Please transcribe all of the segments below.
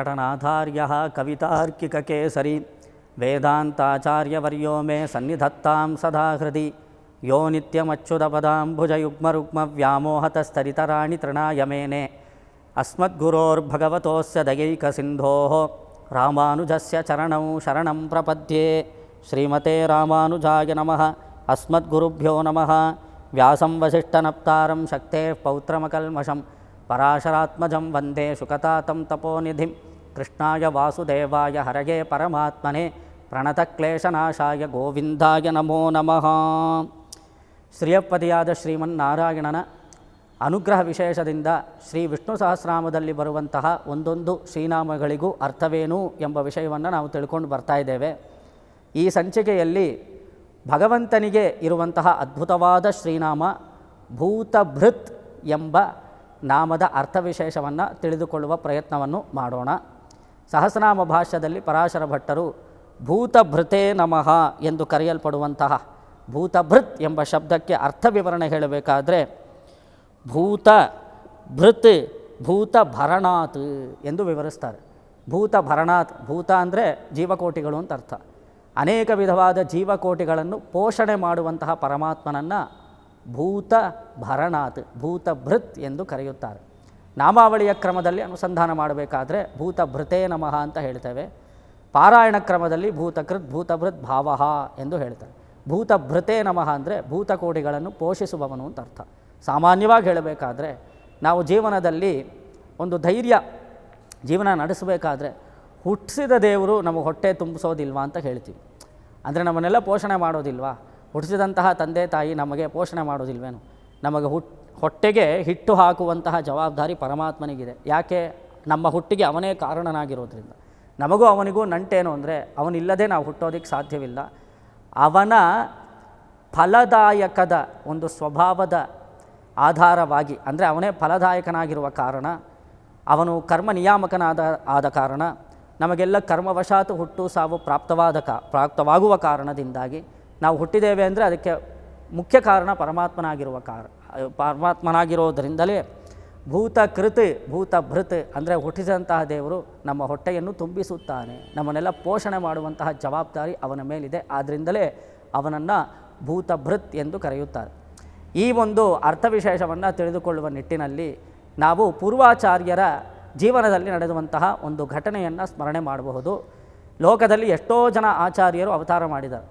वेङ्कटनाथार्यः कवितार्किककेसरी, वेदान्ताचार्यवर्यो मे सन्निधत्तां सदा हृदि यो नित्यमच्युतपदाम्बुजयुग्मरुग्मव्यामोहतस्तरितराणि तृणाय मेने अस्मद्गुरोर्भगवतोऽस्य दयैकसिन्धोः, रामानुजस्य चरणौ शरणं प्रपद्ये। श्रीमते रामानुजाय नमः। अस्मद्गुरुभ्यो नमः। व्यासं वसिष्ठनप्तारं शक्तेः पौत्रमकल्मषं, पराशरात्मजं वंदे शुकतातं तपोनिधिं ಕೃಷ್ಣಾಯ ವಾಸುದೇವಾಯ ಹರಗೆ ಪರಮಾತ್ಮನೆ, ಪ್ರಣತಕ್ಲೇಶನಾಶಾಯ ಗೋವಿಂದಾಯ ನಮೋ ನಮಃ. ಶ್ರೀಯಪತಿಯಾದ ಶ್ರೀಮನ್ನಾರಾಯಣನ ಅನುಗ್ರಹ ವಿಶೇಷದಿಂದ ಶ್ರೀ ವಿಷ್ಣು ಸಹಸ್ರಾಮದಲ್ಲಿ ಬರುವಂತಹ ಒಂದೊಂದು ಶ್ರೀನಾಮಗಳಿಗೂ ಅರ್ಥವೇನು ಎಂಬ ವಿಷಯವನ್ನು ನಾವು ತಿಳ್ಕೊಂಡು ಬರ್ತಾ ಇದ್ದೇವೆ. ಈ ಸಂಚಿಕೆಯಲ್ಲಿ ಭಗವಂತನಿಗೆ ಇರುವಂತಹ ಅದ್ಭುತವಾದ ಶ್ರೀನಾಮ ಭೂತಭೃತ್ ಎಂಬ ನಾಮದ ಅರ್ಥವಿಶೇಷವನ್ನು ತಿಳಿದುಕೊಳ್ಳುವ ಪ್ರಯತ್ನವನ್ನು ಮಾಡೋಣ. ಸಹಸ್ರನಾಮ ಭಾಷ್ಯದಲ್ಲಿ ಪರಾಶರ ಭಟ್ಟರು ಭೂತಭೃತೇ ನಮಃ ಎಂದು ಕರೆಯಲ್ಪಡುವಂತಹ ಭೂತಭೃತ್ ಎಂಬ ಶಬ್ದಕ್ಕೆ ಅರ್ಥ ವಿವರಣೆ ಹೇಳಬೇಕಾದ್ರೆ ಭೂತ ಭೃತ್ ಭೂತ ಭರಣಾತ್ ಎಂದು ವಿವರಿಸ್ತಾರೆ. ಭೂತ ಭರಣಾತ್ ಭೂತ ಅಂದರೆ ಜೀವಕೋಟಿಗಳು ಅಂತ ಅರ್ಥ. ಅನೇಕ ವಿಧವಾದ ಜೀವಕೋಟಿಗಳನ್ನು ಪೋಷಣೆ ಮಾಡುವಂತಹ ಪರಮಾತ್ಮನನ್ನು ಭೂತ ಭರಣಾತ್ ಭೂತ ಭೃತ್ ಎಂದು ಕರೆಯುತ್ತಾರೆ. ನಾಮಾವಳಿಯ ಕ್ರಮದಲ್ಲಿ ಅನುಸಂಧಾನ ಮಾಡಬೇಕಾದ್ರೆ ಭೂತ ಭೃತೇ ನಮಃ ಅಂತ ಹೇಳ್ತೇವೆ. ಪಾರಾಯಣ ಕ್ರಮದಲ್ಲಿ ಭೂತಕೃತ್ ಭೂತಭೃತ್ ಭಾವ ಎಂದು ಹೇಳ್ತಾರೆ. ಭೂತಭೃತೇ ನಮಃ ಅಂದರೆ ಭೂತಕೋಟಿಗಳನ್ನು ಪೋಷಿಸುವವನು ಅಂತ ಅರ್ಥ. ಸಾಮಾನ್ಯವಾಗಿ ಹೇಳಬೇಕಾದ್ರೆ ನಾವು ಜೀವನದಲ್ಲಿ ಒಂದು ಧೈರ್ಯ ಜೀವನ ನಡೆಸಬೇಕಾದ್ರೆ ಹುಟ್ಟಿಸಿದ ದೇವರು ನಮಗೆ ಹೊಟ್ಟೆ ತುಂಬಿಸೋದಿಲ್ವಾ ಅಂತ ಹೇಳ್ತೀವಿ. ಅಂದರೆ ನಮ್ಮನ್ನೆಲ್ಲ ಪೋಷಣೆ ಮಾಡೋದಿಲ್ವಾ? ಹುಟ್ಟಿಸಿದಂತಹ ತಂದೆ ತಾಯಿ ನಮಗೆ ಪೋಷಣೆ ಮಾಡೋದಿಲ್ವೇನು? ನಮಗೆ ಹುಟ್ ಹೊಟ್ಟೆಗೆ ಹಿಟ್ಟು ಹಾಕುವಂತಹ ಜವಾಬ್ದಾರಿ ಪರಮಾತ್ಮನಿಗಿದೆ. ಯಾಕೆ? ನಮ್ಮ ಹುಟ್ಟಿಗೆ ಅವನೇ ಕಾರಣನಾಗಿರೋದ್ರಿಂದ. ನಮಗೂ ಅವನಿಗೂ ನಂಟೇನು ಅಂದರೆ, ಅವನಿಲ್ಲದೆ ನಾವು ಹುಟ್ಟೋದಕ್ಕೆ ಸಾಧ್ಯವಿಲ್ಲ. ಅವನ ಫಲದಾಯಕದ ಒಂದು ಸ್ವಭಾವದ ಆಧಾರವಾಗಿ, ಅಂದರೆ ಅವನೇ ಫಲದಾಯಕನಾಗಿರುವ ಕಾರಣ, ಅವನು ಕರ್ಮ ನಿಯಾಮಕನಾದ, ಆದ ಕಾರಣ, ನಮಗೆಲ್ಲ ಕರ್ಮವಶಾತ್ ಹುಟ್ಟು ಸಾವು ಪ್ರಾಪ್ತವಾದ ಕಾ, ಪ್ರಾಪ್ತವಾಗುವ ಕಾರಣದಿಂದಾಗಿ ನಾವು ಹುಟ್ಟಿದ್ದೇವೆ ಅಂದರೆ ಅದಕ್ಕೆ ಮುಖ್ಯ ಕಾರಣ ಪರಮಾತ್ಮನಾಗಿರುವ ಕಾರ ಪರಮಾತ್ಮನಾಗಿರೋದರಿಂದಲೇ ಭೂತ ಕೃತಿ, ಭೂತ ಭೃತ್ ಅಂದರೆ ಹುಟ್ಟಿದಂತಹ ದೇವರು ನಮ್ಮ ಹೊಟ್ಟೆಯನ್ನು ತುಂಬಿಸುತ್ತಾನೆ. ನಮ್ಮನ್ನೆಲ್ಲ ಪೋಷಣೆ ಮಾಡುವಂತಹ ಜವಾಬ್ದಾರಿ ಅವನ ಮೇಲಿದೆ. ಆದ್ದರಿಂದಲೇ ಅವನನ್ನು ಭೂತಭೃತ್ ಎಂದು ಕರೆಯುತ್ತಾರೆ. ಈ ಒಂದು ಅರ್ಥವಿಶೇಷವನ್ನು ತಿಳಿದುಕೊಳ್ಳುವ ನಿಟ್ಟಿನಲ್ಲಿ ನಾವು ಪೂರ್ವಾಚಾರ್ಯರ ಜೀವನದಲ್ಲಿ ನಡೆದುವಂತಹ ಒಂದು ಘಟನೆಯನ್ನು ಸ್ಮರಣೆ ಮಾಡಬಹುದು. ಲೋಕದಲ್ಲಿ ಎಷ್ಟೋ ಜನ ಆಚಾರ್ಯರು ಅವತಾರ ಮಾಡಿದರು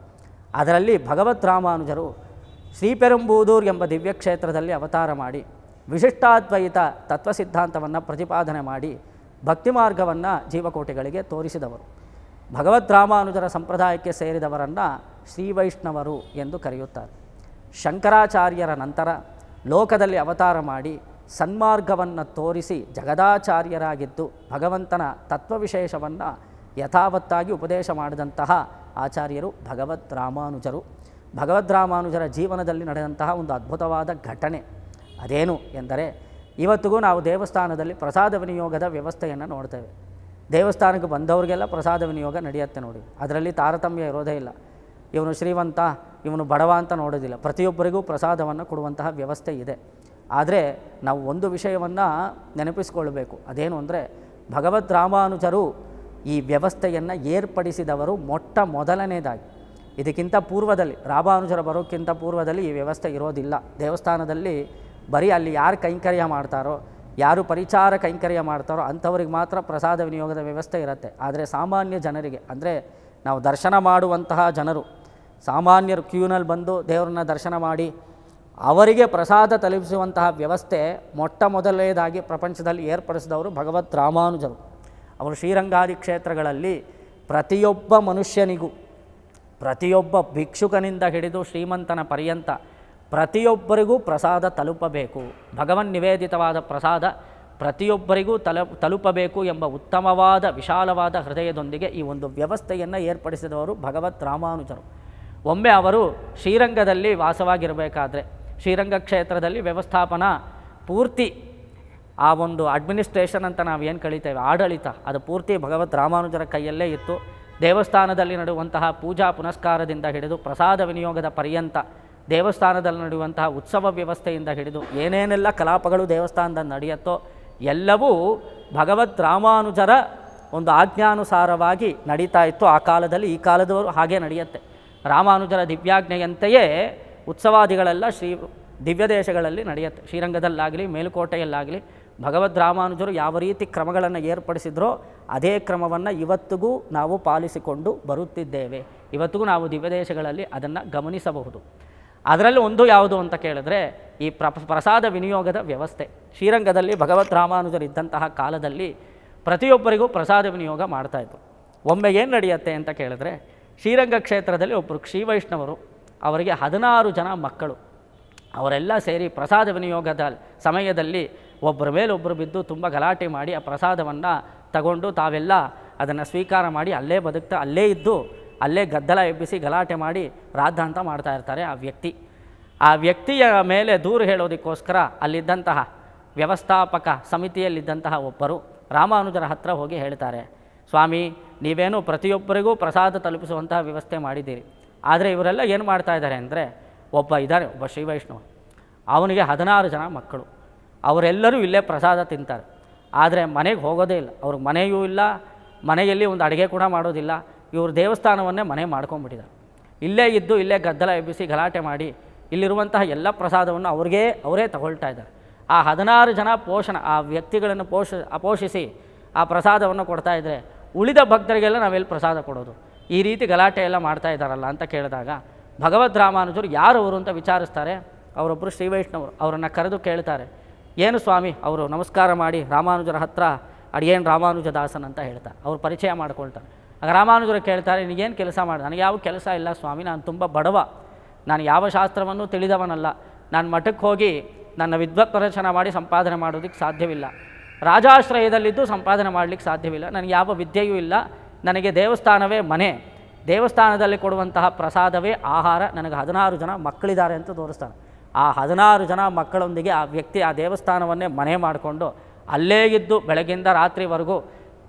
ಅದರಲ್ಲಿ ಭಗವತ್ ರಾಮಾನುಜರು ಶ್ರೀಪೆರುಂಬೂದೂರ್ ಎಂಬ ದಿವ್ಯಕ್ಷೇತ್ರದಲ್ಲಿ ಅವತಾರ ಮಾಡಿ, ವಿಶಿಷ್ಟಾದ್ವೈತ ತತ್ವ ಸಿದ್ಧಾಂತವನ್ನು ಪ್ರತಿಪಾದನೆ ಮಾಡಿ, ಭಕ್ತಿ ಮಾರ್ಗವನ್ನು ಜೀವಕೋಟಿಗಳಿಗೆ ತೋರಿಸಿದವರು. ಭಗವದ್ ರಾಮಾನುಜರ ಸಂಪ್ರದಾಯಕ್ಕೆ ಸೇರಿದವರನ್ನು ಶ್ರೀವೈಷ್ಣವರು ಎಂದು ಕರೆಯುತ್ತಾರೆ. ಶಂಕರಾಚಾರ್ಯರ ನಂತರ ಲೋಕದಲ್ಲಿ ಅವತಾರ ಮಾಡಿ, ಸನ್ಮಾರ್ಗವನ್ನು ತೋರಿಸಿ ಜಗದಾಚಾರ್ಯರಾಗಿದ್ದು, ಭಗವಂತನ ತತ್ವವಿಶೇಷವನ್ನು ಯಥಾವತ್ತಾಗಿ ಉಪದೇಶ ಮಾಡಿದಂತಹ ಆಚಾರ್ಯರು ಭಗವದ್ ರಾಮಾನುಜರು. ಭಗವದ್ ರಾಮಾನುಜರ ಜೀವನದಲ್ಲಿ ನಡೆದಂತಹ ಒಂದು ಅದ್ಭುತವಾದ ಘಟನೆ. ಅದೇನು ಎಂದರೆ, ಇವತ್ತಿಗೂ ನಾವು ದೇವಸ್ಥಾನದಲ್ಲಿ ಪ್ರಸಾದ ವಿನಿಯೋಗದ ವ್ಯವಸ್ಥೆಯನ್ನು ನೋಡ್ತೇವೆ. ದೇವಸ್ಥಾನಕ್ಕೆ ಬಂದವರಿಗೆಲ್ಲ ಪ್ರಸಾದ ವಿನಿಯೋಗ ನಡೆಯುತ್ತೆ ನೋಡಿ. ಅದರಲ್ಲಿ ತಾರತಮ್ಯ ಇರೋದೇ ಇಲ್ಲ. ಇವನು ಶ್ರೀಮಂತ, ಇವನು ಬಡವ ಅಂತ ನೋಡೋದಿಲ್ಲ. ಪ್ರತಿಯೊಬ್ಬರಿಗೂ ಪ್ರಸಾದವನ್ನು ಕೊಡುವಂತಹ ವ್ಯವಸ್ಥೆ ಇದೆ. ಆದರೆ ನಾವು ಒಂದು ವಿಷಯವನ್ನು ನೆನಪಿಸಿಕೊಳ್ಳಬೇಕು ಅದೇನು ಅಂದರೆ ಭಗವದ್ ರಾಮಾನುಜರು ಈ ವ್ಯವಸ್ಥೆಯನ್ನು ಏರ್ಪಡಿಸಿದವರು ಮೊಟ್ಟ ಮೊದಲನೇದಾಗಿ. ಇದಕ್ಕಿಂತ ಪೂರ್ವದಲ್ಲಿ, ರಾಮಾನುಜರ ಬರೋಕ್ಕಿಂತ ಪೂರ್ವದಲ್ಲಿ ಈ ವ್ಯವಸ್ಥೆ ಇರೋದಿಲ್ಲ. ದೇವಸ್ಥಾನದಲ್ಲಿ ಬರೀ ಅಲ್ಲಿ ಯಾರು ಕೈಂಕರ್ಯ ಮಾಡ್ತಾರೋ, ಯಾರು ಪರಿಚಾರ ಕೈಂಕರ್ಯ ಮಾಡ್ತಾರೋ ಅಂಥವ್ರಿಗೆ ಮಾತ್ರ ಪ್ರಸಾದ ವಿನಿಯೋಗದ ವ್ಯವಸ್ಥೆ ಇರುತ್ತೆ. ಆದರೆ ಸಾಮಾನ್ಯ ಜನರಿಗೆ, ಅಂದರೆ ನಾವು ದರ್ಶನ ಮಾಡುವಂತಹ ಜನರು, ಸಾಮಾನ್ಯರು ಕ್ಯೂನಲ್ಲಿ ಬಂದು ದೇವರನ್ನ ದರ್ಶನ ಮಾಡಿ ಅವರಿಗೆ ಪ್ರಸಾದ ತಲುಪಿಸುವಂತಹ ವ್ಯವಸ್ಥೆ ಮೊಟ್ಟ ಮೊದಲನೇದಾಗಿ ಪ್ರಪಂಚದಲ್ಲಿ ಏರ್ಪಡಿಸಿದವರು ಭಗವತ್ ರಾಮಾನುಜರು. ಅವರು ಶ್ರೀರಂಗಾದಿ ಕ್ಷೇತ್ರಗಳಲ್ಲಿ ಪ್ರತಿಯೊಬ್ಬ ಮನುಷ್ಯನಿಗೂ ಪ್ರತಿಯೊಬ್ಬ ಭಿಕ್ಷುಕನಿಂದ ಹಿಡಿದು ಶ್ರೀಮಂತನ ಪರ್ಯಂತ ಪ್ರತಿಯೊಬ್ಬರಿಗೂ ಪ್ರಸಾದ ತಲುಪಬೇಕು. ಭಗವನ್ ನಿವೇದಿತವಾದ ಪ್ರಸಾದ ಪ್ರತಿಯೊಬ್ಬರಿಗೂ ತಲ, ತಲುಪಬೇಕು ಎಂಬ ಉತ್ತಮವಾದ, ವಿಶಾಲವಾದ ಹೃದಯದೊಂದಿಗೆ ಈ ಒಂದು ವ್ಯವಸ್ಥೆಯನ್ನು ಏರ್ಪಡಿಸಿದವರು ಭಗವತ್ ರಾಮಾನುಜರು. ಒಮ್ಮೆ ಅವರು ಶ್ರೀರಂಗದಲ್ಲಿ ವಾಸವಾಗಿರಬೇಕಾದ್ರೆ, ಶ್ರೀರಂಗ ಕ್ಷೇತ್ರದಲ್ಲಿ ವ್ಯವಸ್ಥಾಪನಾ ಪೂರ್ತಿ ಆ ಒಂದು ಅಡ್ಮಿನಿಸ್ಟ್ರೇಷನ್ ಅಂತ ನಾವು ಏನು ಕಳೀತೇವೆ, ಆಡಳಿತ, ಅದು ಪೂರ್ತಿ ಭಗವತ್ ರಾಮಾನುಜರ ಕೈಯಲ್ಲೇ ಇತ್ತು. ದೇವಸ್ಥಾನದಲ್ಲಿ ನಡೆಯುವಂತಹ ಪೂಜಾ ಪುನಸ್ಕಾರದಿಂದ ಹಿಡಿದು ಪ್ರಸಾದ ವಿನಿಯೋಗದ ಪರ್ಯಂತ ದೇವಸ್ಥಾನದಲ್ಲಿ ನಡೆಯುವಂತಹ ಉತ್ಸವ ವ್ಯವಸ್ಥೆಯಿಂದ ಹಿಡಿದು ಏನೇನೆಲ್ಲ ಕಲಾಪಗಳು ದೇವಸ್ಥಾನದಲ್ಲಿ ನಡೆಯುತ್ತೋ ಎಲ್ಲವೂ ಭಗವತ್ ರಾಮಾನುಜರ ಒಂದು ಆಜ್ಞಾನುಸಾರವಾಗಿ ನಡೀತಾ ಇತ್ತು. ಆ ಕಾಲದಲ್ಲಿ ಈ ಕಾಲದವರು ಹಾಗೆ ನಡೆಯುತ್ತೆ. ರಾಮಾನುಜರ ದಿವ್ಯಾಜ್ಞೆಯಂತೆಯೇ ಉತ್ಸವಾದಿಗಳೆಲ್ಲ ಶ್ರೀ ದಿವ್ಯ ದೇಶಗಳಲ್ಲಿ ನಡೆಯುತ್ತೆ. ಶ್ರೀರಂಗದಲ್ಲಾಗಲಿ, ಮೇಲುಕೋಟೆಯಲ್ಲಾಗಲಿ ಭಗವದ್ ರಾಮಾನುಜರು ಯಾವ ರೀತಿ ಕ್ರಮಗಳನ್ನು ಏರ್ಪಡಿಸಿದ್ರೋ ಅದೇ ಕ್ರಮವನ್ನು ಇವತ್ತಿಗೂ ನಾವು ಪಾಲಿಸಿಕೊಂಡು ಬರುತ್ತಿದ್ದೇವೆ. ಇವತ್ತಿಗೂ ನಾವು ದಿವ್ಯ ದೇಶಗಳಲ್ಲಿ ಅದನ್ನು ಗಮನಿಸಬಹುದು. ಅದರಲ್ಲಿ ಒಂದು ಯಾವುದು ಅಂತ ಕೇಳಿದ್ರೆ ಈ ಪ್ರ ಪ್ರಸಾದ ವಿನಿಯೋಗದ ವ್ಯವಸ್ಥೆ. ಶ್ರೀರಂಗದಲ್ಲಿ ಭಗವತ್ ರಾಮಾನುಜರಿದ್ದಂತಹ ಕಾಲದಲ್ಲಿ ಪ್ರತಿಯೊಬ್ಬರಿಗೂ ಪ್ರಸಾದ ವಿನಿಯೋಗ ಮಾಡ್ತಾಯಿದ್ರು ಒಮ್ಮೆ ಏನು ನಡೆಯುತ್ತೆ ಅಂತ ಕೇಳಿದ್ರೆ ಶ್ರೀರಂಗ ಕ್ಷೇತ್ರದಲ್ಲಿ ಒಬ್ಬರು ಶ್ರೀವೈಷ್ಣವರು ಅವರಿಗೆ ಹದಿನಾರು ಜನ ಮಕ್ಕಳು. ಅವರೆಲ್ಲ ಸೇರಿ ಪ್ರಸಾದ ವಿನಿಯೋಗದ ಸಮಯದಲ್ಲಿ ಒಬ್ಬರ ಮೇಲೊಬ್ಬರು ಬಿದ್ದು ತುಂಬ ಗಲಾಟೆ ಮಾಡಿ ಆ ಪ್ರಸಾದವನ್ನು ತಗೊಂಡು ತಾವೆಲ್ಲ ಅದನ್ನು ಸ್ವೀಕಾರ ಮಾಡಿ ಅಲ್ಲೇ ಬದುಕ್ತಾ, ಅಲ್ಲೇ ಇದ್ದು, ಅಲ್ಲೇ ಗದ್ದಲ ಎಬ್ಬಿಸಿ ಗಲಾಟೆ ಮಾಡಿ ರಾದ್ಧಾಂತ ಮಾಡ್ತಾ ಇರ್ತಾರೆ ಆ ವ್ಯಕ್ತಿ. ಆ ವ್ಯಕ್ತಿಯ ಮೇಲೆ ದೂರು ಹೇಳೋದಕ್ಕೋಸ್ಕರ ಅಲ್ಲಿದ್ದಂತಹ ವ್ಯವಸ್ಥಾಪಕ ಸಮಿತಿಯಲ್ಲಿದ್ದಂತಹ ಒಬ್ಬರು ರಾಮಾನುಜರ ಹತ್ರ ಹೋಗಿ ಹೇಳ್ತಾರೆ, ಸ್ವಾಮಿ, ನೀವೇನು ಪ್ರತಿಯೊಬ್ಬರಿಗೂ ಪ್ರಸಾದ ತಲುಪಿಸುವಂತಹ ವ್ಯವಸ್ಥೆ ಮಾಡಿದ್ದೀರಿ. ಆದರೆ ಇವರೆಲ್ಲ ಏನು ಮಾಡ್ತಾ ಇದ್ದಾರೆ ಅಂದರೆ ಒಬ್ಬ ಇದ್ದಾರೆ, ಒಬ್ಬ ಶ್ರೀ ವೈಷ್ಣವ. ಅವನಿಗೆ ಹದಿನಾರು ಜನ ಮಕ್ಕಳು. ಅವರೆಲ್ಲರೂ ಇಲ್ಲೇ ಪ್ರಸಾದ ತಿಂತಾರೆ. ಆದರೆ ಮನೆಗೆ ಹೋಗೋದೇ ಇಲ್ಲ. ಅವ್ರಿಗೆ ಮನೆಯೂ ಇಲ್ಲ, ಮನೆಯಲ್ಲಿ ಒಂದು ಅಡುಗೆ ಕೂಡ ಮಾಡೋದಿಲ್ಲ. ಇವರು ದೇವಸ್ಥಾನವನ್ನೇ ಮನೆ ಮಾಡ್ಕೊಂಡ್ಬಿಟ್ಟಿದ್ದಾರೆ. ಇಲ್ಲೇ ಇದ್ದು ಇಲ್ಲೇ ಗದ್ದಲ ಎಬ್ಬಿಸಿ ಗಲಾಟೆ ಮಾಡಿ ಇಲ್ಲಿರುವಂತಹ ಎಲ್ಲ ಪ್ರಸಾದವನ್ನು ಅವ್ರಿಗೇ, ಅವರೇ ತಗೊಳ್ತಾ ಇದ್ದಾರೆ. ಆ ಹದಿನಾರು ಜನ ಪೋಷಣ, ಆ ವ್ಯಕ್ತಿಗಳನ್ನು ಪೋಷ ಪೋಷಿಸಿ ಆ ಪ್ರಸಾದವನ್ನು ಕೊಡ್ತಾ ಇದ್ದರೆ ಉಳಿದ ಭಕ್ತರಿಗೆಲ್ಲ ನಾವೆಲ್ಲಿ ಪ್ರಸಾದ ಕೊಡೋದು. ಈ ರೀತಿ ಗಲಾಟೆ ಎಲ್ಲ ಮಾಡ್ತಾ ಇದ್ದಾರಲ್ಲ ಅಂತ ಕೇಳಿದಾಗ ಭಗವದ್ ರಾಮಾನುಜರು ಯಾರು ಅವರು ಅಂತ ವಿಚಾರಿಸ್ತಾರೆ? ಅವರೊಬ್ಬರು ಶ್ರೀ ವೈಷ್ಣವರು. ಅವರನ್ನು ಕರೆದು ಕೇಳ್ತಾರೆ. ಏನು ಸ್ವಾಮಿ, ಅವರು ನಮಸ್ಕಾರ ಮಾಡಿ ರಾಮಾನುಜರ ಹತ್ರ ಅಡಿಯೇನು ರಾಮಾನುಜ ದಾಸನ್ ಅಂತ ಹೇಳ್ತಾರೆ. ಅವ್ರು ಪರಿಚಯ ಮಾಡ್ಕೊಳ್ತಾರೆ. ಆಗ ರಾಮಾನುಜರು ಕೇಳ್ತಾರೆ, ನಿನಗೇನು ಕೆಲಸ ಮಾಡಿ? ನನಗೆ ಯಾವ ಕೆಲಸ ಇಲ್ಲ ಸ್ವಾಮಿ, ನಾನು ತುಂಬ ಬಡವ. ನಾನು ಯಾವ ಶಾಸ್ತ್ರವನ್ನು ತಿಳಿದವನಲ್ಲ. ನಾನು ಮಠಕ್ಕೆ ಹೋಗಿ ನನ್ನ ವಿದ್ವತ್ ಪ್ರದರ್ಶನ ಮಾಡಿ ಸಂಪಾದನೆ ಮಾಡೋದಕ್ಕೆ ಸಾಧ್ಯವಿಲ್ಲ. ರಾಜಾಶ್ರಯದಲ್ಲಿದ್ದು ಸಂಪಾದನೆ ಮಾಡಲಿಕ್ಕೆ ಸಾಧ್ಯವಿಲ್ಲ. ನನಗೆ ಯಾವ ವಿದ್ಯೆಯೂ ಇಲ್ಲ. ನನಗೆ ದೇವಸ್ಥಾನವೇ ಮನೆ. ದೇವಸ್ಥಾನದಲ್ಲಿ ಕೊಡುವಂತಹ ಪ್ರಸಾದವೇ ಆಹಾರ. ನನಗೆ ಹದಿನಾರು ಜನ ಮಕ್ಕಳಿದ್ದಾರೆ ಅಂತ ತೋರಿಸ್ತಾನೆ ಆ ಹದಿನಾರು ಜನ ಮಕ್ಕಳೊಂದಿಗೆ ಆ ವ್ಯಕ್ತಿ ಆ ದೇವಸ್ಥಾನವನ್ನೇ ಮನೆ ಮಾಡಿಕೊಂಡು ಅಲ್ಲೇ ಇದ್ದು ಬೆಳಗಿಂದ ರಾತ್ರಿವರೆಗೂ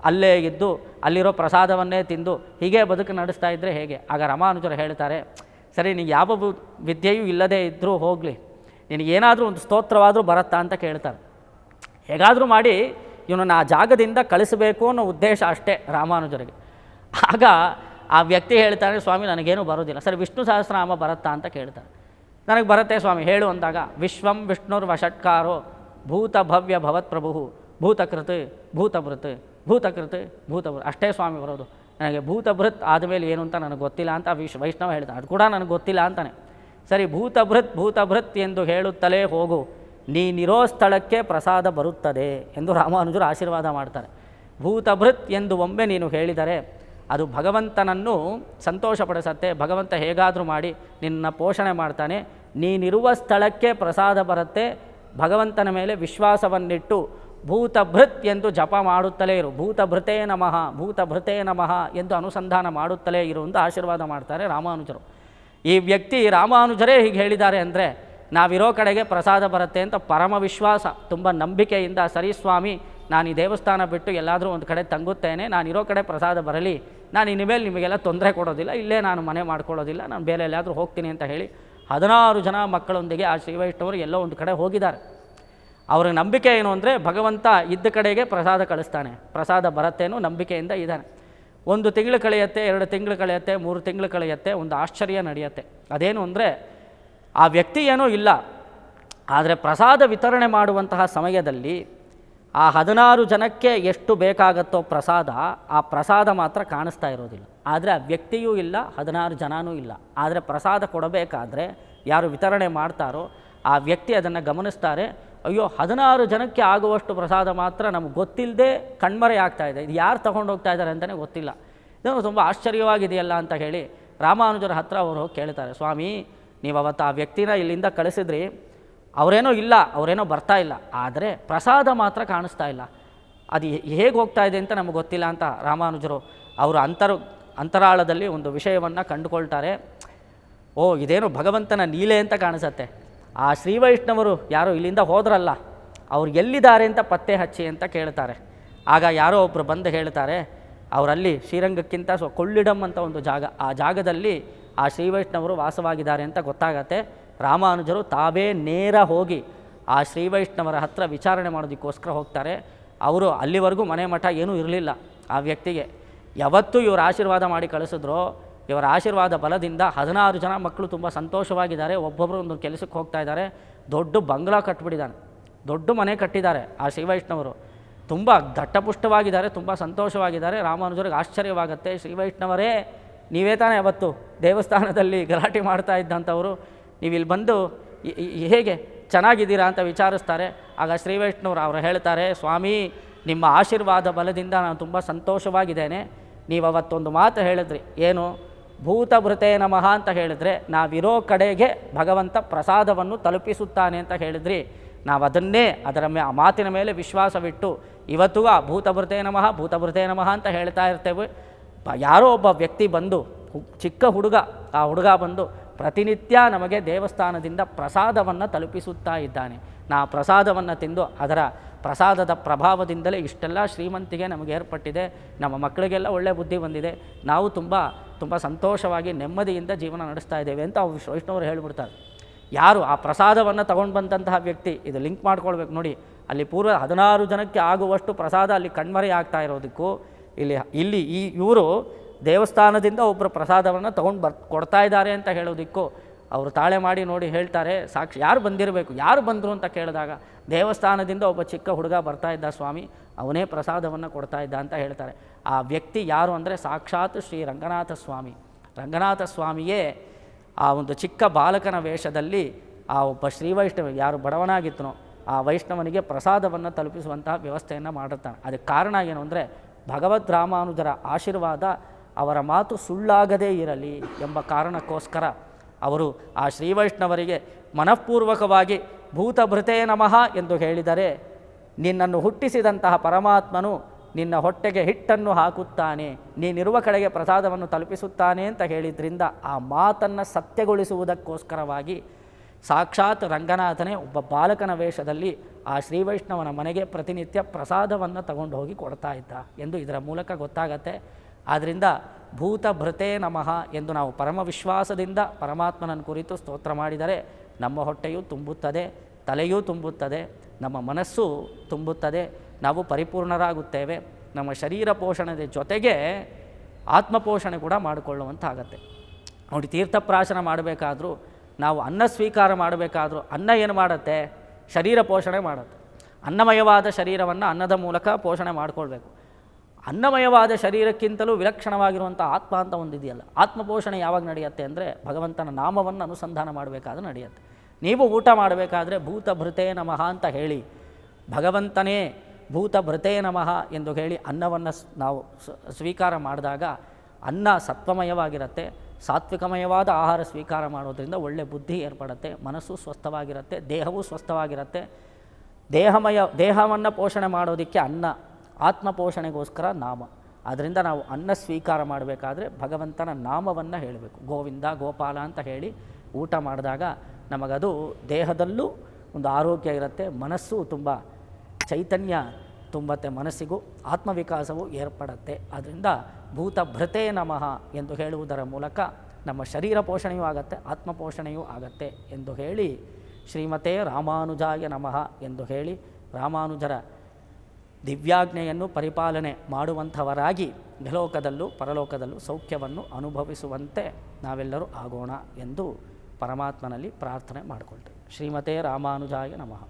ಅಲ್ಲೇ ಇದ್ದು ಅಲ್ಲಿರೋ ಪ್ರಸಾದವನ್ನೇ ತಿಂದು ಹೀಗೆ ಬದುಕು ನಡೆಸ್ತಾ ಇದ್ದರೆ ಹೇಗೆ? ಆಗ ರಾಮಾನುಜರು ಹೇಳ್ತಾರೆ, ಸರಿ ನೀನು ಯಾವ ವಿದ್ಯೆಯೂ ಇಲ್ಲದೇ ಇದ್ದರೂ ಹೋಗಲಿ. ನಿನಗೇನಾದರೂ ಒಂದು ಸ್ತೋತ್ರವಾದರೂ ಬರುತ್ತಾ ಅಂತ ಕೇಳ್ತಾರೆ. ಹೇಗಾದರೂ ಮಾಡಿ ಇವನನ್ನು ಆ ಜಾಗದಿಂದ ಕಳಿಸಬೇಕು ಅನ್ನೋ ಉದ್ದೇಶ ಅಷ್ಟೇ ರಾಮಾನುಜರಿಗೆ. ಆಗ ಆ ವ್ಯಕ್ತಿ ಹೇಳ್ತಾನೆ, ಸ್ವಾಮಿ, ನನಗೇನು ಬರೋದಿಲ್ಲ. ಸರಿ, ವಿಷ್ಣು ಸಹಸ್ರನಾಮ ಬರುತ್ತಾ ಅಂತ ಕೇಳ್ತಾರೆ. ನನಗೆ ಬರುತ್ತೆ ಸ್ವಾಮಿ, ಹೇಳು ಅಂದಾಗ, ವಿಶ್ವಂ ವಿಷ್ಣುರ್ ವಷಟ್ಕಾರೋ, ಭೂತ ಭವ್ಯ ಭವತ್ ಪ್ರಭು ಭೂತಕೃತ್ ಭೂತಭೃತ್ ಭೂತಕೃತ್ ಭೂತಭೃತ್ ಅಷ್ಟೇ ಸ್ವಾಮಿ ಬರೋದು. ನನಗೆ ಭೂತಭೃತ್ ಆದಮೇಲೆ ಏನು ಅಂತ ನನಗೆ ಗೊತ್ತಿಲ್ಲ ಅಂತ ವಿಶ್, ವೈಷ್ಣವ ಹೇಳ್ತಾನೆ. ಅದು ಕೂಡ ನನಗೆ ಗೊತ್ತಿಲ್ಲ ಅಂತಾನೆ. ಸರಿ ಭೂತಭೃತ್ ಭೂತಭೃತ್ ಎಂದು ಹೇಳುತ್ತಲೇ ಹೋಗು. ನೀನಿರೋ ಸ್ಥಳಕ್ಕೆ ಪ್ರಸಾದ ಬರುತ್ತದೆ ಎಂದು ರಾಮಾನುಜರು ಆಶೀರ್ವಾದ ಮಾಡ್ತಾರೆ. ಭೂತಭೃತ್ ಎಂದು ಒಮ್ಮೆ ನೀನು ಹೇಳಿದರೆ, ಅದು ಭಗವಂತನನ್ನು ಸಂತೋಷಪಡಿಸತ್ತೆ. ಭಗವಂತ ಹೇಗಾದರೂ ಮಾಡಿ ನಿನ್ನ ಪೋಷಣೆ ಮಾಡ್ತಾನೆ. ನೀನಿರುವ ಸ್ಥಳಕ್ಕೆ ಪ್ರಸಾದ ಬರುತ್ತೆ, ಭಗವಂತನ ಮೇಲೆ ವಿಶ್ವಾಸವನ್ನಿಟ್ಟು ಭೂತಭೃತ್ ಎಂದು ಜಪ ಮಾಡುತ್ತಲೇ ಇರು. ಭೂತಭೃತೇ ನಮಃ ಭೂತಭೃತೇ ನಮಃ ಎಂದು ಅನುಸಂಧಾನ ಮಾಡುತ್ತಲೇ ಇರು ಎಂದು ಆಶೀರ್ವಾದ ಮಾಡ್ತಾರೆ ರಾಮಾನುಜರು. ಈ ವ್ಯಕ್ತಿ ರಾಮಾನುಜರೇ ಹೀಗೆ ಹೇಳಿದ್ದಾರೆ ಅಂದರೆ, ನಾವಿರೋ ಕಡೆಗೆ ಪ್ರಸಾದ ಬರುತ್ತೆ ಅಂತ ಪರಮ ವಿಶ್ವಾಸ, ತುಂಬ ನಂಬಿಕೆಯಿಂದ ಸರಿ ಸ್ವಾಮಿ, ನಾನು ಈ ದೇವಸ್ಥಾನ ಬಿಟ್ಟು ಎಲ್ಲಾದರೂ ಒಂದು ಕಡೆ ತಂಗುತ್ತೇನೆ, ನಾನು ಇರೋ ಕಡೆ ಪ್ರಸಾದ ಬರಲಿ, ನಾನು ಇನ್ಮೇಲೆ ನಿಮಗೆಲ್ಲ ತೊಂದರೆ ಕೊಡೋದಿಲ್ಲ, ಇಲ್ಲೇ ನಾನು ಮನೆ ಮಾಡ್ಕೊಳ್ಳೋದಿಲ್ಲ, ನಾನು ಬೇರೆ ಎಲ್ಲಾದರೂ ಹೋಗ್ತೀನಿ ಅಂತ ಹೇಳಿ ಹದಿನಾರು ಜನ ಮಕ್ಕಳೊಂದಿಗೆ ಆ ಶ್ರೀವೈಷ್ಣವರು ಎಲ್ಲೋ ಒಂದು ಕಡೆ ಹೋಗಿದ್ದಾರೆ. ಅವರ ನಂಬಿಕೆ ಏನು ಅಂದರೆ ಭಗವಂತ ಇದ್ದ ಕಡೆಗೆ ಪ್ರಸಾದ ಕಳಿಸ್ತಾನೆ. ಪ್ರಸಾದ ಬರತ್ತೇನೋ ನಂಬಿಕೆಯಿಂದ ಇದ್ದಾನೆ. ಒಂದು ತಿಂಗಳು ಕಳೆಯುತ್ತೆ, ಎರಡು ತಿಂಗಳು ಕಳೆಯುತ್ತೆ, ಮೂರು ತಿಂಗಳು ಕಳೆಯುತ್ತೆ, ಒಂದು ಆಶ್ಚರ್ಯ ನಡೆಯುತ್ತೆ. ಅದೇನು ಅಂದರೆ ಆ ವ್ಯಕ್ತಿ ಏನೂ ಇಲ್ಲ. ಆದರೆ ಪ್ರಸಾದ ವಿತರಣೆ ಮಾಡುವಂತಹ ಸಮಯದಲ್ಲಿ ಆ ಹದಿನಾರು ಜನಕ್ಕೆ ಎಷ್ಟು ಬೇಕಾಗತ್ತೋ ಪ್ರಸಾದ, ಆ ಪ್ರಸಾದ ಮಾತ್ರ ಕಾಣಿಸ್ತಾ ಇರೋದಿಲ್ಲ. ಆದರೆ ಆ ವ್ಯಕ್ತಿಯೂ ಇಲ್ಲ, ಹದಿನಾರು ಜನನೂ ಇಲ್ಲ. ಆದರೆ ಪ್ರಸಾದ ಕೊಡಬೇಕಾದ್ರೆ ಯಾರು ವಿತರಣೆ ಮಾಡ್ತಾರೋ ಆ ವ್ಯಕ್ತಿ ಅದನ್ನು ಗಮನಿಸ್ತಾರೆ, ಅಯ್ಯೋ, ಹದಿನಾರು ಜನಕ್ಕೆ ಆಗುವಷ್ಟು ಪ್ರಸಾದ ಮಾತ್ರ ನಮ್ಗೆ ಗೊತ್ತಿಲ್ಲದೆ ಕಣ್ಮರೆ ಆಗ್ತಾ ಇದೆ. ಇದು ಯಾರು ತಗೊಂಡು ಹೋಗ್ತಾ ಇದ್ದಾರೆ ಅಂತಲೇ ಗೊತ್ತಿಲ್ಲ. ಇದನ್ನು ತುಂಬ ಆಶ್ಚರ್ಯವಾಗಿದೆಯಲ್ಲ ಅಂತ ಹೇಳಿ ರಾಮಾನುಜರ ಹತ್ರ ಅವರು ಕೇಳ್ತಾರೆ, ಸ್ವಾಮಿ, ನೀವು ಅವತ್ತು ಆ ವ್ಯಕ್ತಿನ ಇಲ್ಲಿಂದ ಕಳಿಸಿದ್ರಿ. ಅವರೇನೋ ಇಲ್ಲ, ಅವರೇನೋ ಬರ್ತಾ ಇಲ್ಲ. ಆದರೆ ಪ್ರಸಾದ ಮಾತ್ರ ಕಾಣಿಸ್ತಾ ಇಲ್ಲ. ಅದು ಹೇಗೆ ಹೋಗ್ತಾ ಇದೆ ಅಂತ ನಮಗೆ ಗೊತ್ತಿಲ್ಲ ಅಂತ ರಾಮಾನುಜರು, ಅವರು ಅಂತರ್ ಅಂತರಾಳದಲ್ಲಿ ಒಂದು ವಿಷಯವನ್ನು ಕಂಡುಕೊಳ್ತಾರೆ. ಓ, ಇದೇನು ಭಗವಂತನ ನೀಲೆ ಅಂತ ಕಾಣಿಸತ್ತೆ. ಆ ಶ್ರೀವೈಷ್ಣವರು ಯಾರೋ ಇಲ್ಲಿಂದ ಹೋದ್ರಲ್ಲ, ಅವ್ರು ಎಲ್ಲಿದ್ದಾರೆ ಅಂತ ಪತ್ತೆ ಹಚ್ಚಿ ಅಂತ ಕೇಳ್ತಾರೆ. ಆಗ ಯಾರೋ ಒಬ್ಬರು ಬಂದು ಹೇಳ್ತಾರೆ, ಅವರಲ್ಲಿ ಶ್ರೀರಂಗಕ್ಕಿಂತ ಸೊ ಕೊಳ್ಳಿಡಂ ಅಂತ ಒಂದು ಜಾಗ, ಆ ಜಾಗದಲ್ಲಿ ಆ ಶ್ರೀವೈಷ್ಣವರು ವಾಸವಾಗಿದ್ದಾರೆ ಅಂತ ಗೊತ್ತಾಗತ್ತೆ. ರಾಮಾನುಜರು ತಾವೇ ನೇರ ಹೋಗಿ ಆ ಶ್ರೀವೈಷ್ಣವರ ಹತ್ರ ವಿಚಾರಣೆ ಮಾಡೋದಕ್ಕೋಸ್ಕರ ಹೋಗ್ತಾರೆ. ಅವರು ಅಲ್ಲಿವರೆಗೂ ಮನೆ ಮಠ ಏನೂ ಇರಲಿಲ್ಲ ಆ ವ್ಯಕ್ತಿಗೆ. ಯಾವತ್ತೂ ಇವರು ಆಶೀರ್ವಾದ ಮಾಡಿ ಕಳಿಸಿದ್ರು. ಇವರ ಆಶೀರ್ವಾದ ಬಲದಿಂದ ಹದಿನಾರು ಜನ ಮಕ್ಕಳು ತುಂಬ ಸಂತೋಷವಾಗಿದ್ದಾರೆ. ಒಬ್ಬೊಬ್ಬರು ಒಂದು ಕೆಲಸಕ್ಕೆ ಹೋಗ್ತಾ ಇದ್ದಾರೆ. ದೊಡ್ಡ ಬಂಗ್ಲಾ ಕಟ್ಬಿಟ್ಟಿದ್ದಾನೆ. ದೊಡ್ಡ ಮನೆ ಕಟ್ಟಿದ್ದಾರೆ ಆ ಶ್ರೀವೈಷ್ಣವರು ತುಂಬ ದಟ್ಟಪುಷ್ಟವಾಗಿದ್ದಾರೆ, ತುಂಬ ಸಂತೋಷವಾಗಿದ್ದಾರೆ. ರಾಮಾನುಜರಿಗೆ ಆಶ್ಚರ್ಯವಾಗುತ್ತೆ. ಶ್ರೀವೈಷ್ಣವರೇ ನೀವೇ ತಾನೇ ಅವತ್ತು ದೇವಸ್ಥಾನದಲ್ಲಿ ಗಲಾಟೆ ಮಾಡ್ತಾ ಇದ್ದಂಥವರು. ನೀವು ಇಲ್ಲಿ ಬಂದು ಹೇಗೆ ಚೆನ್ನಾಗಿದ್ದೀರಾ ಅಂತ ವಿಚಾರಿಸ್ತಾರೆ. ಆಗ ಶ್ರೀವೈಷ್ಣವರು ಅವರು ಹೇಳ್ತಾರೆ, ಸ್ವಾಮಿ ನಿಮ್ಮ ಆಶೀರ್ವಾದ ಬಲದಿಂದ ನಾನು ತುಂಬ ಸಂತೋಷವಾಗಿದ್ದೇನೆ. ನೀವು ಅವತ್ತೊಂದು ಮಾತು ಹೇಳಿದ್ರಿ, ಏನು? ಭೂತಭೃತೆ ನಮಃ ಅಂತ ಹೇಳಿದ್ರೆ, ನಾವಿರೋ ಕಡೆಗೆ ಭಗವಂತ ಪ್ರಸಾದವನ್ನು ತಲುಪಿಸುತ್ತಾನೆ ಅಂತ ಹೇಳಿದ್ರಿ. ನಾವು ಅದನ್ನೇ ಅದರ ಮೇ, ಆ ಮಾತಿನ ಮೇಲೆ ವಿಶ್ವಾಸವಿಟ್ಟು, ಇವತ್ತು ಆ ಭೂತಭೃತೆ ನಮಃ ಭೂತಭೃತೆ ನಮಃ ಅಂತ ಹೇಳ್ತಾ ಇರ್ತೇವೆ. ಯಾರೋ ಒಬ್ಬ ವ್ಯಕ್ತಿ ಬಂದು ಚಿಕ್ಕ ಹುಡುಗ, ಆ ಹುಡುಗ ಬಂದು ಪ್ರತಿನಿತ್ಯ ನಮಗೆ ದೇವಸ್ಥಾನದಿಂದ ಪ್ರಸಾದವನ್ನು ತಲುಪಿಸುತ್ತಾ ಇದ್ದಾನೆ. ನಾ ಪ್ರಸಾದವನ್ನು ತಿಂದು ಅದರ ಪ್ರಸಾದದ ಪ್ರಭಾವದಿಂದಲೇ ಇಷ್ಟೆಲ್ಲ ಶ್ರೀಮಂತಿಗೆ ನಮಗೆ ಏರ್ಪಟ್ಟಿದೆ. ನಮ್ಮ ಮಕ್ಕಳಿಗೆಲ್ಲ ಒಳ್ಳೆಯ ಬುದ್ಧಿ ಬಂದಿದೆ. ನಾವು ತುಂಬ ತುಂಬ ಸಂತೋಷವಾಗಿ ನೆಮ್ಮದಿಯಿಂದ ಜೀವನ ನಡೆಸ್ತಾ ಇದ್ದೇವೆ ಅಂತ ಅವ್ರು ವೈಷ್ಣವರು ಹೇಳಿಬಿಡ್ತಾರೆ. ಯಾರು ಆ ಪ್ರಸಾದವನ್ನು ತಗೊಂಡು ಬಂದಂತಹ ವ್ಯಕ್ತಿ, ಇದು ಲಿಂಕ್ ಮಾಡ್ಕೊಳ್ಬೇಕು ನೋಡಿ. ಅಲ್ಲಿ ಪೂರ್ವ ಹದಿನಾರು ಜನಕ್ಕೆ ಆಗುವಷ್ಟು ಪ್ರಸಾದ ಅಲ್ಲಿ ಕಣ್ಮರೆ ಆಗ್ತಾ ಇರೋದಕ್ಕೂ. ಇಲ್ಲಿ ಇಲ್ಲಿ ಈ ಇವರು ದೇವಸ್ಥಾನದಿಂದ ಒಬ್ಬರು ಪ್ರಸಾದವನ್ನು ತಗೊಂಡು ಬರ್, ಕೊಡ್ತಾ ಇದ್ದಾರೆ ಅಂತ ಹೇಳೋದಕ್ಕೂ. ಅವರು ತಾಳೆ ಮಾಡಿ ನೋಡಿ ಹೇಳ್ತಾರೆ, ಸಾಕ್ಷಿ ಯಾರು ಬಂದಿರಬೇಕು, ಯಾರು ಬಂದರು ಅಂತ ಕೇಳಿದಾಗ ದೇವಸ್ಥಾನದಿಂದ ಒಬ್ಬ ಚಿಕ್ಕ ಹುಡುಗ ಬರ್ತಾ ಇದ್ದ ಸ್ವಾಮಿ, ಅವನೇ ಪ್ರಸಾದವನ್ನು ಕೊಡ್ತಾ ಇದ್ದ ಅಂತ ಹೇಳ್ತಾರೆ. ಆ ವ್ಯಕ್ತಿ ಯಾರು ಅಂದರೆ ಸಾಕ್ಷಾತ್ ಶ್ರೀ ರಂಗನಾಥ ಸ್ವಾಮಿ. ರಂಗನಾಥ ಸ್ವಾಮಿಯೇ ಆ ಒಂದು ಚಿಕ್ಕ ಬಾಲಕನ ವೇಷದಲ್ಲಿ ಆ ಒಬ್ಬ ಶ್ರೀ ವೈಷ್ಣವ, ಯಾರು ಬಡವನಾಗಿತ್ತನೋ ಆ ವೈಷ್ಣವನಿಗೆ ಪ್ರಸಾದವನ್ನು ತಲುಪಿಸುವಂತಹ ವ್ಯವಸ್ಥೆಯನ್ನು ಮಾಡುತ್ತಾನೆ ಅದಕ್ಕೆ ಕಾರಣ ಏನು ಅಂದರೆ ಭಗವದ್ ರಾಮಾನುಜರ ಆಶೀರ್ವಾದ ಅವರ ಮಾತು ಸುಳ್ಳಾಗದೇ ಇರಲಿ ಎಂಬ ಕಾರಣಕ್ಕೋಸ್ಕರ ಅವರು ಆ ಶ್ರೀವೈಷ್ಣವರಿಗೆ ಮನಃಪೂರ್ವಕವಾಗಿ, ಭೂತಭೃತೇ ನಮಃ ಎಂದು ಹೇಳಿದರೆ, ನಿನ್ನನ್ನು ಹುಟ್ಟಿಸಿದಂತಹ ಪರಮಾತ್ಮನು ನಿನ್ನ ಹೊಟ್ಟೆಗೆ ಹಿಟ್ಟನ್ನು ಹಾಕುತ್ತಾನೆ, ನೀನಿರುವ ಕಡೆಗೆ ಪ್ರಸಾದವನ್ನು ತಲುಪಿಸುತ್ತಾನೆ ಅಂತ ಹೇಳಿದ್ರಿಂದ ಆ ಮಾತನ್ನು ಸತ್ಯಗೊಳಿಸುವುದಕ್ಕೋಸ್ಕರವಾಗಿ ಸಾಕ್ಷಾತ್ ರಂಗನಾಥನೇ ಒಬ್ಬ ಬಾಲಕನ ವೇಷದಲ್ಲಿ ಆ ಶ್ರೀವೈಷ್ಣವನ ಮನೆಗೆ ಪ್ರತಿನಿತ್ಯ ಪ್ರಸಾದವನ್ನು ತಗೊಂಡು ಹೋಗಿ ಕೊಡ್ತಾ ಇದ್ದ ಎಂದು ಇದರ ಮೂಲಕ ಗೊತ್ತಾಗತ್ತೆ. ಆದ್ದರಿಂದ ಭೂತ ಭೃತೆ ನಮಃ ಎಂದು ನಾವು ಪರಮ ವಿಶ್ವಾಸದಿಂದ ಪರಮಾತ್ಮನನ್ನು ಕುರಿತು ಸ್ತೋತ್ರ ಮಾಡಿದರೆ ನಮ್ಮ ಹೊಟ್ಟೆಯು ತುಂಬುತ್ತದೆ, ತಲೆಯೂ ತುಂಬುತ್ತದೆ, ನಮ್ಮ ಮನಸ್ಸು ತುಂಬುತ್ತದೆ, ನಾವು ಪರಿಪೂರ್ಣರಾಗುತ್ತೇವೆ, ನಮ್ಮ ಶರೀರ ಪೋಷಣದ ಜೊತೆಗೆ ಆತ್ಮಪೋಷಣೆ ಕೂಡ ಮಾಡಿಕೊಳ್ಳುವಂತಾಗತ್ತೆ. ನೋಡಿ, ತೀರ್ಥಪ್ರಾಶನ ಮಾಡಬೇಕಾದ್ರೂ, ನಾವು ಅನ್ನ ಸ್ವೀಕಾರ ಮಾಡಬೇಕಾದ್ರೂ ಅನ್ನ ಏನು ಮಾಡುತ್ತೆ? ಶರೀರ ಪೋಷಣೆ ಮಾಡುತ್ತೆ. ಅನ್ನಮಯವಾದ ಶರೀರವನ್ನು ಅನ್ನದ ಮೂಲಕ ಪೋಷಣೆ ಮಾಡಿಕೊಳ್ಬೇಕು. ಅನ್ನಮಯವಾದ ಶರೀರಕ್ಕಿಂತಲೂ ವಿಲಕ್ಷಣವಾಗಿರುವಂಥ ಆತ್ಮ ಅಂತ ಒಂದಿದೆಯಲ್ಲ ಆತ್ಮಪೋಷಣೆ ಯಾವಾಗ ನಡೆಯುತ್ತೆ ಅಂದರೆ ಭಗವಂತನ ನಾಮವನ್ನು ಅನುಸಂಧಾನ ಮಾಡಬೇಕಾದ್ರೆ ನಡೆಯುತ್ತೆ. ನೀವು ಊಟ ಮಾಡಬೇಕಾದ್ರೆ ಭೂತ ಭೃತೇ ನಮಃ ಅಂತ ಹೇಳಿ, ಭಗವಂತನೇ ಭೂತ ಭೃತೇ ನಮಃ ಎಂದು ಹೇಳಿ ಅನ್ನವನ್ನು ನಾವು ಸ್ವೀಕಾರ ಮಾಡಿದಾಗ ಅನ್ನ ಸತ್ವಮಯವಾಗಿರುತ್ತೆ, ಸಾತ್ವಿಕಮಯವಾದ ಆಹಾರ ಸ್ವೀಕಾರ ಮಾಡೋದರಿಂದ ಒಳ್ಳೆ ಬುದ್ಧಿ ಏರ್ಪಡುತ್ತೆ, ಮನಸ್ಸು ಸ್ವಸ್ಥವಾಗಿರುತ್ತೆ, ದೇಹವೂ ಸ್ವಸ್ಥವಾಗಿರುತ್ತೆ. ದೇಹಮಯ, ದೇಹವನ್ನು ಪೋಷಣೆ ಮಾಡೋದಕ್ಕೆ ಅನ್ನ ಆತ್ಮ ಪೋಷಣೆಗೋಸ್ಕರ ನಾಮ. ಆದ್ದರಿಂದ ನಾವು ಅನ್ನ ಸ್ವೀಕಾರ ಮಾಡಬೇಕಾದ್ರೆ ಭಗವಂತನ ನಾಮವನ್ನು ಹೇಳಬೇಕು. ಗೋವಿಂದ, ಗೋಪಾಲ ಅಂತ ಹೇಳಿ ಊಟ ಮಾಡಿದಾಗ ನಮಗದು ದೇಹದಲ್ಲೂ ಒಂದು ಆರೋಗ್ಯ ಇರುತ್ತೆ, ಮನಸ್ಸು ತುಂಬ ಚೈತನ್ಯ ತುಂಬತ್ತೆ, ಮನಸ್ಸಿಗೂ ಆತ್ಮವಿಕಾಸವು ಏರ್ಪಡುತ್ತೆ. ಭೂತ ಭೃತೆ ನಮಃ ಎಂದು ಹೇಳುವುದರ ಮೂಲಕ ನಮ್ಮ ಶರೀರ ಪೋಷಣೆಯೂ ಆಗತ್ತೆ ಆತ್ಮ ಪೋಷಣೆಯೂ ಆಗತ್ತೆ ಎಂದು ಹೇಳಿ ಶ್ರೀಮತೆ ರಾಮಾನುಜಾಯ ನಮಃ ಎಂದು ಹೇಳಿ ರಾಮಾನುಜರ ದಿವ್ಯಾಜ್ಞೆಯನ್ನು ಪರಿಪಾಲನೆ ಮಾಡುವಂಥವರಾಗಿ ಇಹಲೋಕದಲ್ಲೂ ಪರಲೋಕದಲ್ಲೂ ಸೌಖ್ಯವನ್ನು ಅನುಭವಿಸುವಂತೆ ನಾವೆಲ್ಲರೂ ಆಗೋಣ ಎಂದು ಪರಮಾತ್ಮನಲ್ಲಿ ಪ್ರಾರ್ಥನೆ ಮಾಡಿಕೊಳ್ತೇವೆ ಶ್ರೀಮತೆ ರಾಮಾನುಜಾಯ ನಮಃ.